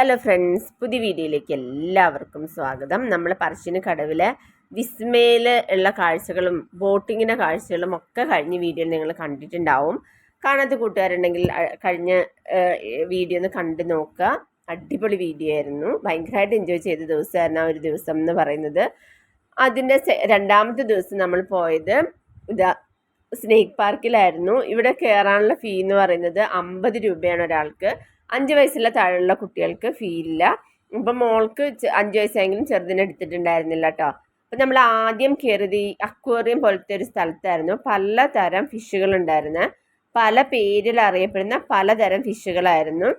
Hello friends പുതിയ വീഡിയോയിലേക്ക് എല്ലാവർക്കും സ്വാഗതം. നമ്മൾ പറശ്ശിന് കടവിലെ വിസ്മയിൽ ഉള്ള കാഴ്ചകളും ബോട്ടിങ്ങിന്റെ കാഴ്ചകളും ഒക്കെ കഴിഞ്ഞ വീഡിയോയിൽ നിങ്ങൾ കണ്ടിട്ടുണ്ടാവും. കാണാത്ത കൂട്ടുകാരുണ്ടെങ്കിൽ കഴിഞ്ഞ വീഡിയോ ഒന്ന് കണ്ടു നോക്കുക. അടിപൊളി വീഡിയോ ആയിരുന്നു. ഭയങ്കരമായിട്ട് എൻജോയ് ചെയ്ത ദിവസമായിരുന്നു ആ ഒരു ദിവസം എന്ന് പറയുന്നത്. അതിന്റെ രണ്ടാമത്തെ ദിവസം നമ്മൾ പോയത് ഇതാ സ്നേക്ക് പാർക്കിലായിരുന്നു. ഇവിടെ കയറാനുള്ള ഫീ എന്ന് പറയുന്നത് അമ്പത് രൂപയാണ് ഒരാൾക്ക്. അഞ്ച് വയസ്സുള്ള താഴെയുള്ള കുട്ടികൾക്ക് ഫീ ഇല്ല. ഇപ്പം മോൾക്ക് അഞ്ച് വയസ്സായെങ്കിലും ചെറുതിനെ എടുത്തിട്ടുണ്ടായിരുന്നില്ല കേട്ടോ അപ്പം നമ്മൾ ആദ്യം കയറിയത് ഈ അക്വേറിയം പോലത്തെ ഒരു സ്ഥലത്തായിരുന്നു. പലതരം ഫിഷുകൾ ഉണ്ടായിരുന്നു. പല പേരിൽ അറിയപ്പെടുന്ന പലതരം ഫിഷുകളായിരുന്നു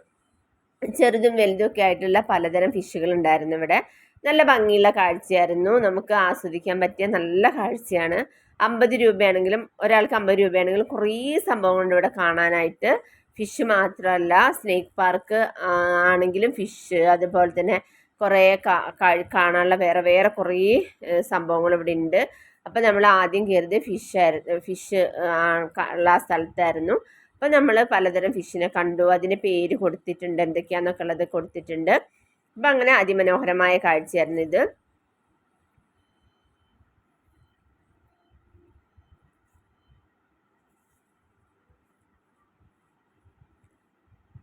ചെറുതും വലുതും ഒക്കെ ആയിട്ടുള്ള പലതരം ഫിഷുകൾ ഉണ്ടായിരുന്നു ഇവിടെ. നല്ല ഭംഗിയുള്ള കാഴ്ചയായിരുന്നു. നമുക്ക് ആസ്വദിക്കാൻ പറ്റിയ നല്ല കാഴ്ചയാണ്. അമ്പത് രൂപയാണെങ്കിലും ഒരാൾക്ക് അമ്പത് രൂപയാണെങ്കിലും കുറേ സംഭവങ്ങളുണ്ട് ഇവിടെ കാണാനായിട്ട്. ഫിഷ് മാത്രമല്ല സ്നേക്ക് പാർക്ക് ആണെങ്കിലും ഫിഷ് അതുപോലെ തന്നെ കുറേ കാണാനുള്ള വേറെ വേറെ കുറേ സംഭവങ്ങൾ ഇവിടെ ഉണ്ട്. അപ്പോൾ നമ്മൾ ആദ്യം കയറിയത് ഫിഷ് ആയിരുന്നു ഫിഷ് ഉള്ള സ്ഥലത്തായിരുന്നു. അപ്പോൾ നമ്മൾ പലതരം ഫിഷിനെ കണ്ടു. അതിന് പേര് കൊടുത്തിട്ടുണ്ട് എന്തൊക്കെയാണെന്നൊക്കെ ഉള്ളത് കൊടുത്തിട്ടുണ്ട്. അപ്പം അങ്ങനെ അതിമനോഹരമായ കാഴ്ചയായിരുന്നു ഇത്.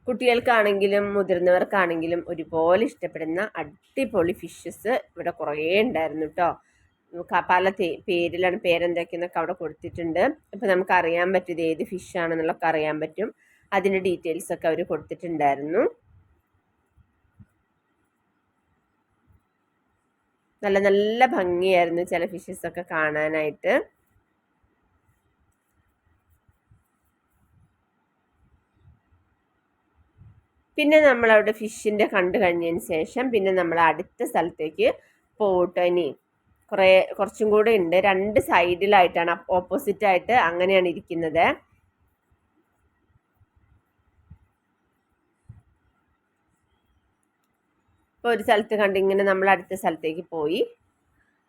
കുട്ടികൾക്കാണെങ്കിലും മുതിർന്നവർക്കാണെങ്കിലും ഒരുപോലെ ഇഷ്ടപ്പെടുന്ന അടിപൊളി ഫിഷസ് ഇവിടെ കുറേ ഉണ്ടായിരുന്നു കേട്ടോ പല പേരിലാണ് പേരെന്തൊക്കെയെന്നൊക്കെ അവിടെ കൊടുത്തിട്ടുണ്ട്. അപ്പോൾ നമുക്ക് അറിയാൻ പറ്റും ഏത് ഫിഷ് ആണെന്നുള്ളൊക്കെ അറിയാൻ പറ്റും. അതിന്റെ ഡീറ്റെയിൽസ് ഒക്കെ അവർ കൊടുത്തിട്ടുണ്ടായിരുന്നു. നല്ല നല്ല ഭംഗിയായിരുന്നു ചില ഫിഷസ് ഒക്കെ കാണാനായിട്ട്. പിന്നെ നമ്മൾ അവിടെ ഫിഷിന്റെ കണ്ടു കഴിഞ്ഞതിന് ശേഷം പിന്നെ നമ്മൾ അടുത്ത സ്ഥലത്തേക്ക് പോട്ടോ ഇനി കുറേ കുറച്ചും കൂടെ ഉണ്ട്. രണ്ട് സൈഡിലായിട്ടാണ് ഓപ്പോസിറ്റായിട്ട് അങ്ങനെയാണ് ഇരിക്കുന്നത്. ഇപ്പോൾ ഒരു സ്ഥലത്ത് കണ്ട് ഇങ്ങനെ നമ്മൾ അടുത്ത സ്ഥലത്തേക്ക് പോയി.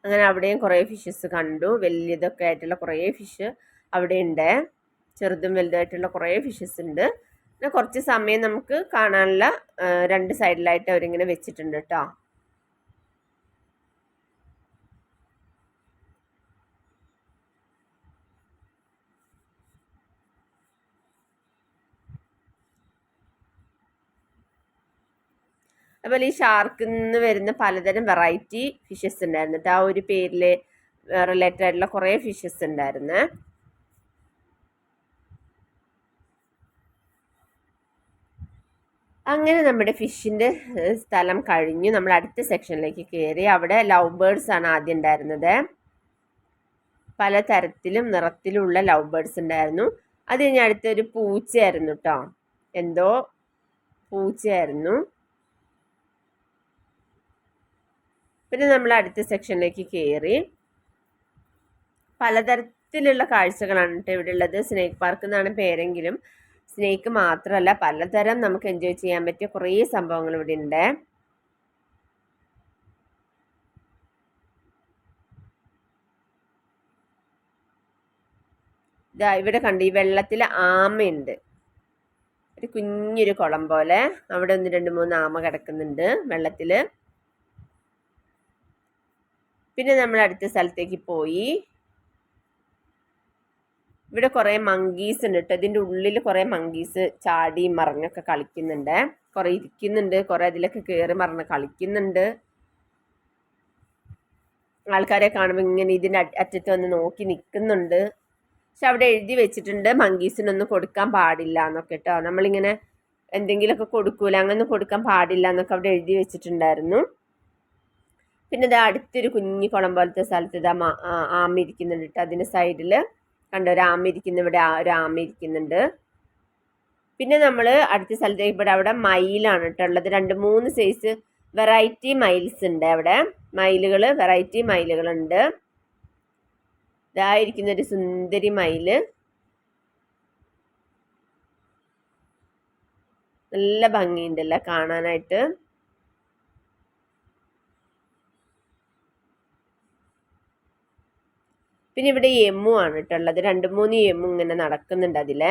അങ്ങനെ അവിടെയും കുറേ ഫിഷസ് കണ്ടു. വലിയതൊക്കെ ആയിട്ടുള്ള കുറേ ഫിഷ് അവിടെ ഉണ്ട്. ചെറുതും വലുതായിട്ടുള്ള കുറേ ഫിഷസ് ഉണ്ട്. പിന്നെ കുറച്ച് സമയം നമുക്ക് കാണാനുള്ള രണ്ട് സൈഡിലായിട്ട് അവരിങ്ങനെ വെച്ചിട്ടുണ്ട് കേട്ടോ അതുപോലെ ഈ ഷാർക്കിൽ നിന്ന് വരുന്ന പലതരം വെറൈറ്റി ഫിഷസ് ഉണ്ടായിരുന്നു കേട്ടോ ആ ഒരു പേരിൽ റിലേറ്റഡ് ആയിട്ടുള്ള കുറേ ഫിഷസ് ഉണ്ടായിരുന്നു. അങ്ങനെ നമ്മുടെ ഫിഷിന്റെ സ്ഥലം കഴിഞ്ഞു. നമ്മൾ അടുത്ത സെക്ഷനിലേക്ക് കയറി. അവിടെ ലവ് ബേർഡ്സ് ആണ് ആദ്യം ഉണ്ടായിരുന്നത്. പല തരത്തിലും നിറത്തിലുള്ള ലവ് ബേർഡ്സ് ഉണ്ടായിരുന്നു. അത് കഴിഞ്ഞ് അടുത്തൊരു പൂച്ചയായിരുന്നു കേട്ടോ എന്തോ പൂച്ചയായിരുന്നു. പിന്നെ നമ്മൾ അടുത്ത സെക്ഷനിലേക്ക് കയറി. പലതരത്തിലുള്ള കാഴ്ചകളാണ് കേട്ടോ ഇവിടെ ഉള്ളത്. സ്നേക്ക് പാർക്ക് എന്നാണ് പേരെങ്കിലും. സ്നേക്ക് മാത്രമല്ല പലതരം നമുക്ക് എൻജോയ് ചെയ്യാൻ പറ്റിയ കുറേ സംഭവങ്ങൾ ഇവിടെ ഉണ്ട്. ഇതാ ഇവിടെ കണ്ടു ഈ വെള്ളത്തിൽ ആമയുണ്ട്. ഒരു കുഞ്ഞൊരു കുളം പോലെ. അവിടെ ഒന്ന് രണ്ട് മൂന്ന് ആമ കിടക്കുന്നുണ്ട് വെള്ളത്തിൽ പിന്നെ നമ്മൾ അടുത്ത സ്ഥലത്തേക്ക് പോയി. ഇവിടെ കുറേ മങ്കീസ് ഉണ്ട് കേട്ടോ ഇതിന്റെ ഉള്ളിൽ കുറേ മങ്കീസ് ചാടി മറിഞ്ഞൊക്കെ കളിക്കുന്നുണ്ട്. കുറേ ഇരിക്കുന്നുണ്ട്. കുറേ അതിലൊക്കെ കയറി മറിഞ്ഞ് കളിക്കുന്നുണ്ട്. ആൾക്കാരെ കാണുമ്പോൾ ഇങ്ങനെ ഇതിന്റെ അറ്റത്ത് വന്ന് നോക്കി നിൽക്കുന്നുണ്ട് പക്ഷെ അവിടെ എഴുതി വെച്ചിട്ടുണ്ട് മങ്കീസിനൊന്നും കൊടുക്കാൻ പാടില്ല എന്നൊക്കെ കേട്ടോ നമ്മളിങ്ങനെ എന്തെങ്കിലുമൊക്കെ കൊടുക്കൂല അങ്ങനൊന്നും കൊടുക്കാൻ പാടില്ല എന്നൊക്കെ അവിടെ എഴുതി വെച്ചിട്ടുണ്ടായിരുന്നു. പിന്നെ ഇത് അടുത്തൊരു കുഞ്ഞു കുളം പോലത്തെ സ്ഥലത്ത് ഇതാ ആമ ഇരിക്കുന്നുണ്ട് കേട്ടോ അതിന്റെ സൈഡിൽ കണ്ടോ രാമ ഇരിക്കുന്നു ഇവിടെ രാമ ഇരിക്കുന്നുണ്ട്. പിന്നെ നമ്മൾ അടുത്ത സ്ഥലത്തേക്ക് ഇവിടെ അവിടെ മയിലാണ് കേട്ടോ ഉള്ളത്. രണ്ട് മൂന്ന് സൈസ് വെറൈറ്റി മൈൽസ് ഉണ്ട് അവിടെ. മയിലുകൾ വെറൈറ്റി മയിലുകളുണ്ട്. ഇതായിരിക്കുന്ന ഒരു സുന്ദരി മയിൽ. നല്ല ഭംഗിയുണ്ടല്ലോ കാണാനായിട്ട്. പിന്നെ ഇവിടെ എമ്മു ആണ് കേട്ടോ ഉള്ളത്. രണ്ട് മൂന്ന് എമ്മു ഇങ്ങനെ നടക്കുന്നുണ്ട് അതിലെ.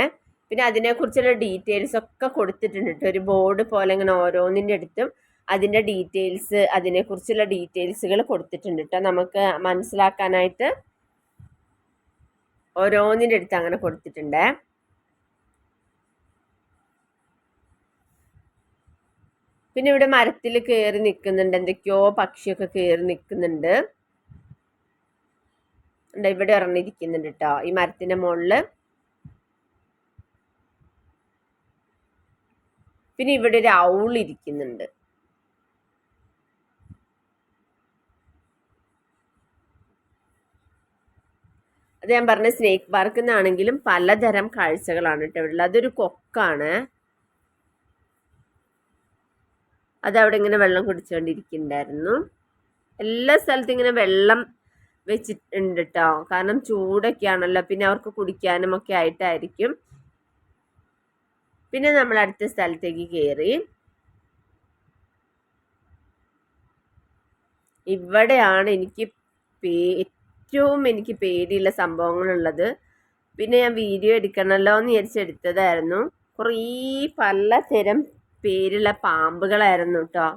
പിന്നെ അതിനെക്കുറിച്ചുള്ള ഡീറ്റെയിൽസ് ഒക്കെ കൊടുത്തിട്ടുണ്ട് ഒരു ബോർഡ് പോലെ ഇങ്ങനെ ഓരോന്നിന്റെ അടുത്തും അതിന്റെ ഡീറ്റെയിൽസ് അതിനെക്കുറിച്ചുള്ള ഡീറ്റെയിൽസുകൾ കൊടുത്തിട്ടുണ്ട് കേട്ടോ. നമുക്ക് മനസ്സിലാക്കാനായിട്ട് ഓരോന്നിന്റെ അടുത്ത് അങ്ങനെ കൊടുത്തിട്ടുണ്ട്. പിന്നെ ഇവിടെ മരത്തിൽ കയറി നിൽക്കുന്നുണ്ട് എന്തൊക്കെയോ പക്ഷിയൊക്കെ കയറി നിൽക്കുന്നുണ്ട് ഇവിടെ ഇറങ്ങിയിരിക്കുന്നുണ്ട് കേട്ടോ ഈ മരത്തിന്റെ മുകളിൽ പിന്നെ ഇവിടെ ഒരു ഔൾ ഇരിക്കുന്നുണ്ട്. അത് ഞാൻ പറഞ്ഞ സ്നേക്ക് പാർക്ക് എന്നാണെങ്കിലും പലതരം കാഴ്ചകളാണ് കേട്ടോ ഇവിടെ അതൊരു കൊക്കാണ്. അതവിടെ ഇങ്ങനെ വെള്ളം കുടിച്ചുകൊണ്ടിരിക്കുന്നുണ്ടായിരുന്നു. എല്ലാ സ്ഥലത്തും ഇങ്ങനെ വെള്ളം വെച്ചിട്ടുണ്ട് കേട്ടോ കാരണം ചൂടൊക്കെയാണല്ലോ പിന്നെ അവർക്ക് കുടിക്കാനും ഒക്കെ ആയിട്ടായിരിക്കും. പിന്നെ നമ്മൾ അടുത്ത സ്ഥലത്തേക്ക് കയറി ഇവിടെയാണ് എനിക്ക് ഏറ്റവും എനിക്ക് പേടിയുള്ള സംഭവങ്ങളുള്ളത്. പിന്നെ ഞാൻ വീഡിയോ എടുക്കണമല്ലോ എന്ന് വിചാരിച്ചെടുത്തതായിരുന്നു കുറേ പലതരം പേരുള്ള പാമ്പുകളായിരുന്നു കേട്ടോ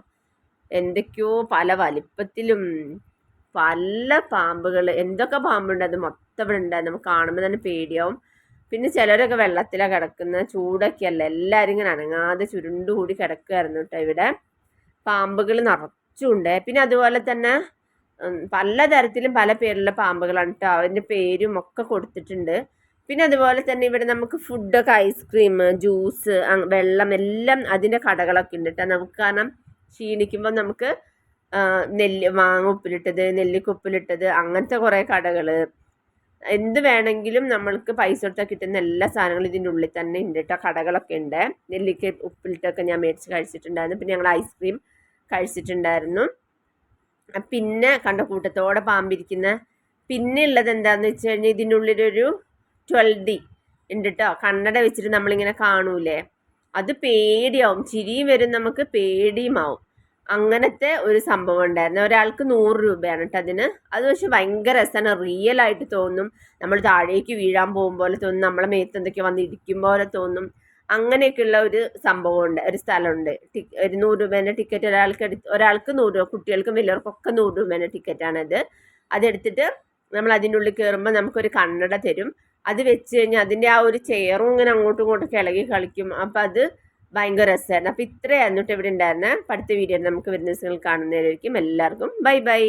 എന്തൊക്കെയോ പല വലിപ്പത്തിലും പല പാമ്പുകൾ എന്തൊക്കെ പാമ്പുണ്ട് അത് മൊത്തം ഇവിടെ ഉണ്ടായിരുന്നു നമുക്ക് കാണുമ്പോൾ തന്നെ പേടിയാവും. പിന്നെ ചിലരൊക്കെ വെള്ളത്തിലാണ് കിടക്കുന്ന ചൂടൊക്കെ അല്ല എല്ലാവരും ഇങ്ങനെ അനങ്ങാതെ ചുരുണ്ടുകൂടി കിടക്കുമായിരുന്നു കേട്ടോ ഇവിടെ. പാമ്പുകൾ നിറച്ചുണ്ട്. പിന്നെ അതുപോലെ തന്നെ പലതരത്തിലും പല പേരിലുള്ള പാമ്പുകളാണ് കേട്ടോ. അതിന്റെ പേരും ഒക്കെ കൊടുത്തിട്ടുണ്ട്. പിന്നെ അതുപോലെ തന്നെ ഇവിടെ നമുക്ക് ഫുഡൊക്കെ ഐസ്ക്രീം ജ്യൂസ് വെള്ളം എല്ലാം അതിന്റെ കടകളൊക്കെ ഉണ്ട് കേട്ടോ. നമുക്ക് കാരണം ക്ഷീണിക്കുമ്പോൾ നമുക്ക് നെല്ല് മാങ്ങ ഉപ്പിലിട്ടത് നെല്ലിക്ക ഉപ്പിലിട്ടത് അങ്ങനത്തെ കുറേ കടകൾ എന്ത് വേണമെങ്കിലും നമ്മൾക്ക് പൈസ കൊടുത്താൽ കിട്ടുന്ന എല്ലാ സാധനങ്ങളും ഇതിന്റെ ഉള്ളിൽ തന്നെ ഉണ്ട് കേട്ടോ കടകളൊക്കെ ഉണ്ട്. നെല്ലിക്ക ഉപ്പിലിട്ടൊക്കെ ഞാൻ മേടിച്ച് കഴിച്ചിട്ടുണ്ടായിരുന്നു. പിന്നെ ഞങ്ങൾ ഐസ്ക്രീം കഴിച്ചിട്ടുണ്ടായിരുന്നു. പിന്നെ കണ്ട കൂട്ടത്തോടെ പാമ്പിരിക്കുന്ന. പിന്നെ ഉള്ളത് എന്താണെന്ന് വെച്ച് കഴിഞ്ഞാൽ ഇതിന്റെ ഉള്ളിലൊരു ട്വൽവ് ഡി ഉണ്ട് കേട്ടോ കണ്ണട വെച്ചിട്ട് നമ്മളിങ്ങനെ കാണൂലേ? അത് പേടിയാവും. ചിരിയും വരും. നമുക്ക് പേടിയുമാവും. അങ്ങനത്തെ ഒരു സംഭവം ഉണ്ടായിരുന്നു. ഒരാൾക്ക് നൂറ് രൂപയാണ് കേട്ടോ അതിന്. അത് പക്ഷെ ഭയങ്കര രസമാണ് റിയൽ ആയിട്ട് തോന്നും. നമ്മൾ താഴേക്ക് വീഴാൻ പോകും പോലെ തോന്നും. നമ്മളെ മേത്ത് എന്തൊക്കെ വന്ന് ഇടിക്കും പോലെ തോന്നും. അങ്ങനെയൊക്കെയുള്ള ഒരു സംഭവമുണ്ട് ഒരു സ്ഥലമുണ്ട്. ഒരു നൂറ് രൂപേന്റെ ടിക്കറ്റ് ഒരാൾക്ക് എടുത്ത് ഒരാൾക്ക് നൂറ് രൂപ കുട്ടികൾക്കും വലിയവർക്കൊക്കെ നൂറ് രൂപേന്റെ ടിക്കറ്റാണത് അതെടുത്തിട്ട് നമ്മൾ അതിന്റെ ഉള്ളിൽ കയറുമ്പോൾ നമുക്കൊരു കണ്ണട തരും. അത് വെച്ച് കഴിഞ്ഞാൽ അതിന്റെ ആ ഒരു ചെയറും ഇങ്ങനെ അങ്ങോട്ടും ഇങ്ങോട്ടും ഇളകി കളിക്കും. അപ്പം അത് ഭയങ്കര രസമായിരുന്നു. അപ്പോൾ ഇത്രയായിരുന്നു ഇവിടെ ഉണ്ടായിരുന്ന. അടുത്ത വീഡിയോ നമുക്ക് വരുന്ന ദിവസങ്ങൾ കാണുന്നതായിരിക്കും എല്ലാവർക്കും. Bye bye.